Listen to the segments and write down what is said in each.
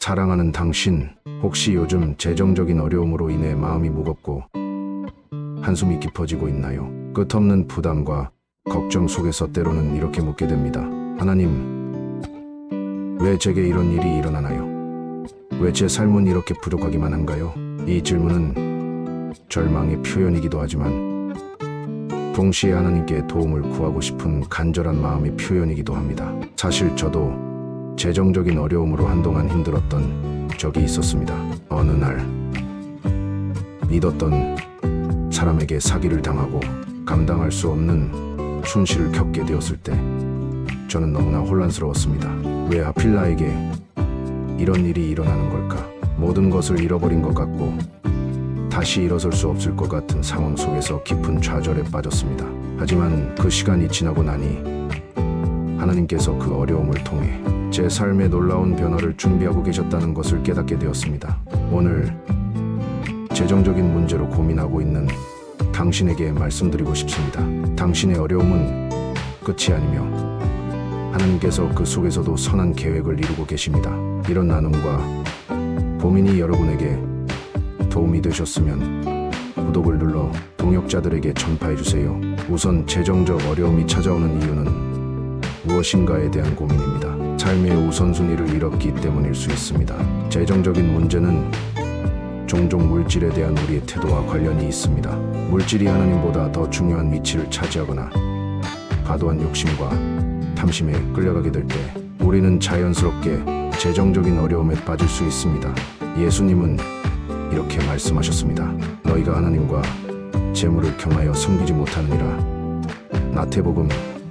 사랑하는 당신, 혹시 요즘 재정적인 어려움으로 인해 마음이 무겁고 한숨이 깊어지고 있나요? 끝없는 부담과 걱정 속에서 때로는 이렇게 묻게 됩니다. 하나님, 왜 제게 이런 일이 일어나나요? 왜 제 삶은 이렇게 부족하기만 한가요? 이 질문은 절망의 표현이기도 하지만 동시에 하나님께 도움을 구하고 싶은 간절한 마음의 표현이기도 합니다. 사실 저도 재정적인 어려움으로 한동안 힘들었던 적이 있었습니다. 어느 날 믿었던 사람에게 사기를 당하고 감당할 수 없는 순실을 겪게 되었을 때 저는 너무나 혼란스러웠습니다. 왜 하필 나에게 이런 일이 일어나는 걸까? 모든 것을 잃어버린 것 같고 다시 일어설 수 없을 것 같은 상황 속에서 깊은 좌절에 빠졌습니다. 하지만 그 시간이 지나고 나니 하나님께서 그 어려움을 통해 제 삶에 놀라운 변화를 준비하고 계셨다는 것을 깨닫게 되었습니다. 오늘 재정적인 문제로 고민하고 있는 당신에게 말씀드리고 싶습니다. 당신의 어려움은 끝이 아니며 하나님께서 그 속에서도 선한 계획을 이루고 계십니다. 이런 나눔과 고민이 여러분에게 도움이 되셨으면 구독을 눌러 동역자들에게 전파해 주세요. 우선 재정적 어려움이 찾아오는 이유는 무엇인가에 대한 고민입니다. 삶의 우선순위를 잃었기 때문일 수 있습니다. 재정적인 문제는 종종 물질에 대한 우리의 태도와 관련이 있습니다. 물질이 하나님보다 더 중요한 위치를 차지하거나 과도한 욕심과 탐심에 끌려가게 될 때 우리는 자연스럽게 재정적인 어려움에 빠질 수 있습니다. 예수님은 이렇게 말씀하셨습니다. 너희가 하나님과 재물을 경하여 섬기지 못하느니라. 나태복음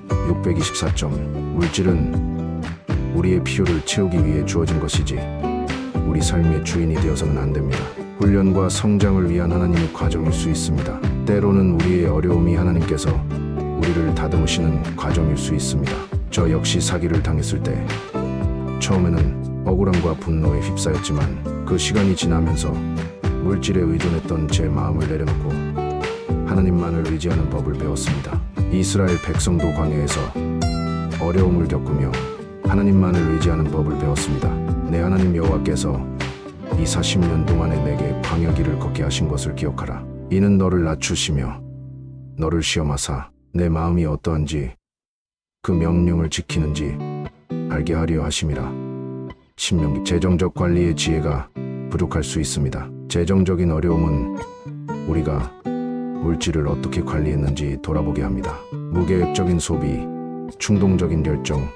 624점 물질은 우리의 필요를 채우기 위해 주어진 것이지 우리 삶의 주인이 되어서는 안 됩니다. 훈련과 성장을 위한 하나님의 과정일 수 있습니다. 때로는 우리의 어려움이 하나님께서 우리를 다듬으시는 과정일 수 있습니다. 저 역시 사기를 당했을 때 처음에는 억울함과 분노에 휩싸였지만 그 시간이 지나면서 물질에 의존했던 제 마음을 내려놓고 하나님만을 의지하는 법을 배웠습니다. 이스라엘 백성도 광야에서 어려움을 겪으며 하나님만을 의지하는 법을 배웠습니다. 내 하나님 여호와께서 이 40년 동안에 내게 광야 길을 걷게 하신 것을 기억하라. 이는 너를 낮추시며 너를 시험하사 내 마음이 어떠한지 그 명령을 지키는지 알게 하려 하심이라. 신명기 재정적 관리의 지혜가 부족할 수 있습니다. 재정적인 어려움은 우리가 물질을 어떻게 관리했는지 돌아보게 합니다. 무계획적인 소비, 충동적인 열정,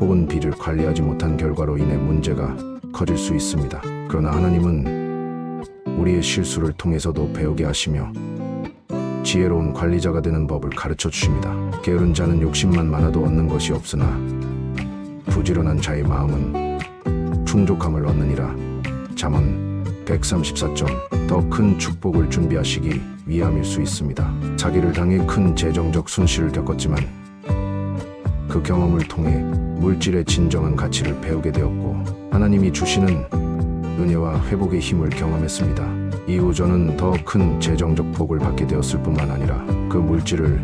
혹은 비를 관리하지 못한 결과로 인해 문제가 커질 수 있습니다. 그러나 하나님은 우리의 실수를 통해서도 배우게 하시며 지혜로운 관리자가 되는 법을 가르쳐 주십니다. 게으른 자는 욕심만 많아도 얻는 것이 없으나 부지런한 자의 마음은 풍족함을 얻느니라. 잠언 134점 더 큰 축복을 준비하시기 위함일 수 있습니다. 자기를 당해 큰 재정적 손실을 겪었지만 그 경험을 통해 물질의 진정한 가치를 배우게 되었고 하나님이 주시는 은혜와 회복의 힘을 경험했습니다. 이후 저는 더 큰 재정적 복을 받게 되었을 뿐만 아니라 그 물질을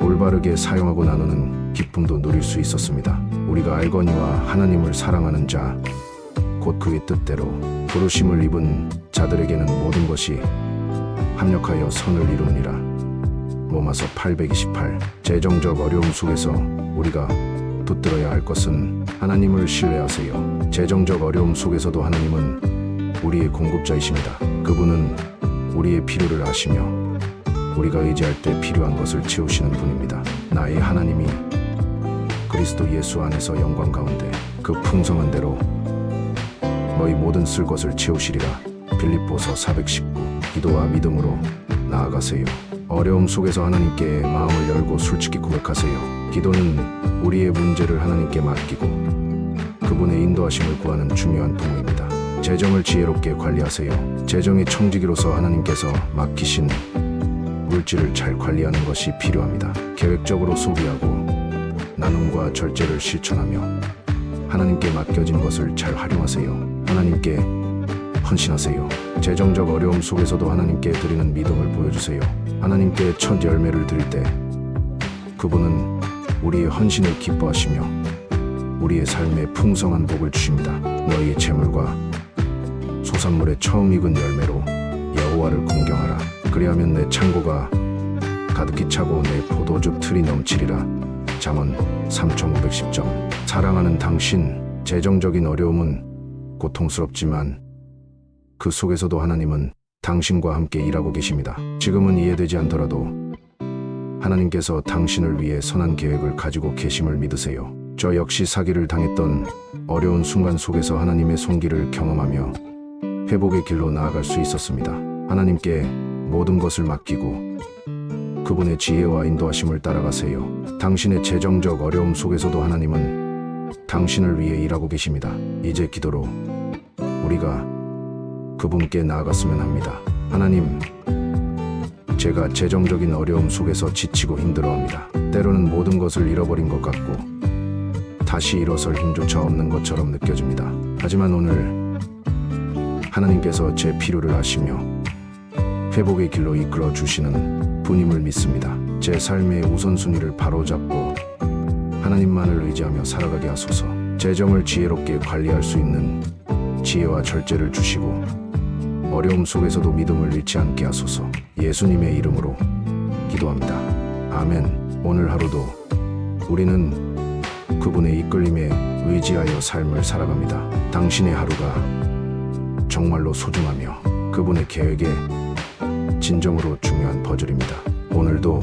올바르게 사용하고 나누는 기쁨도 누릴 수 있었습니다. 우리가 알거니와 하나님을 사랑하는 자, 곧 그의 뜻대로 부르심을 입은 자들에게는 모든 것이 합력하여 선을 이루느니라. 로마서 828 재정적 어려움 속에서 우리가 붙들어야 할 것은 하나님을 신뢰하세요. 재정적 어려움 속에서도 하나님은 우리의 공급자이십니다. 그분은 우리의 필요를 아시며 우리가 의지할 때 필요한 것을 채우시는 분입니다. 나의 하나님이 그리스도 예수 안에서 영광 가운데 그 풍성한 대로 너희 모든 쓸 것을 채우시리라. 빌립보서 419 기도와 믿음으로 나아가세요. 어려움 속에서 하나님께 마음을 열고 솔직히 고백하세요. 기도는 우리의 문제를 하나님께 맡기고 그분의 인도하심을 구하는 중요한 도구입니다. 재정을 지혜롭게 관리하세요. 재정의 청지기로서 하나님께서 맡기신 물질을 잘 관리하는 것이 필요합니다. 계획적으로 소비하고 나눔과 절제를 실천하며 하나님께 맡겨진 것을 잘 활용하세요. 하나님께 헌신하세요. 재정적 어려움 속에서도 하나님께 드리는 믿음을 보여주세요. 하나님께 첫 열매를 드릴 때 그분은 우리의 헌신을 기뻐하시며 우리의 삶에 풍성한 복을 주십니다. 너희의 재물과 소산물의 처음 익은 열매로 여호와를 공경하라. 그리하면 내 창고가 가득히 차고 내 포도주 틀이 넘치리라. 잠언 3510점. 사랑하는 당신, 재정적인 어려움은 고통스럽지만 그 속에서도 하나님은 당신과 함께 일하고 계십니다. 지금은 이해되지 않더라도 하나님께서 당신을 위해 선한 계획을 가지고 계심을 믿으세요. 저 역시 사기를 당했던 어려운 순간 속에서 하나님의 손길을 경험하며 회복의 길로 나아갈 수 있었습니다. 하나님께 모든 것을 맡기고 그분의 지혜와 인도하심을 따라가세요. 당신의 재정적 어려움 속에서도 하나님은 당신을 위해 일하고 계십니다. 이제 기도로 우리가 그분께 나아갔으면 합니다. 하나님, 제가 재정적인 어려움 속에서 지치고 힘들어합니다. 때로는 모든 것을 잃어버린 것 같고 다시 일어설 힘조차 없는 것처럼 느껴집니다. 하지만 오늘 하나님께서 제 필요를 아시며 회복의 길로 이끌어 주시는 분임을 믿습니다. 제 삶의 우선순위를 바로잡고 하나님만을 의지하며 살아가게 하소서. 재정을 지혜롭게 관리할 수 있는 지혜와 절제를 주시고 어려움 속에서도 믿음을 잃지 않게 하소서. 예수님의 이름으로 기도합니다. 아멘. 오늘 하루도 우리는 그분의 이끌림에 의지하여 삶을 살아갑니다. 당신의 하루가 정말로 소중하며 그분의 계획에 진정으로 중요한 퍼즐입니다. 오늘도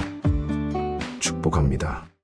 축복합니다.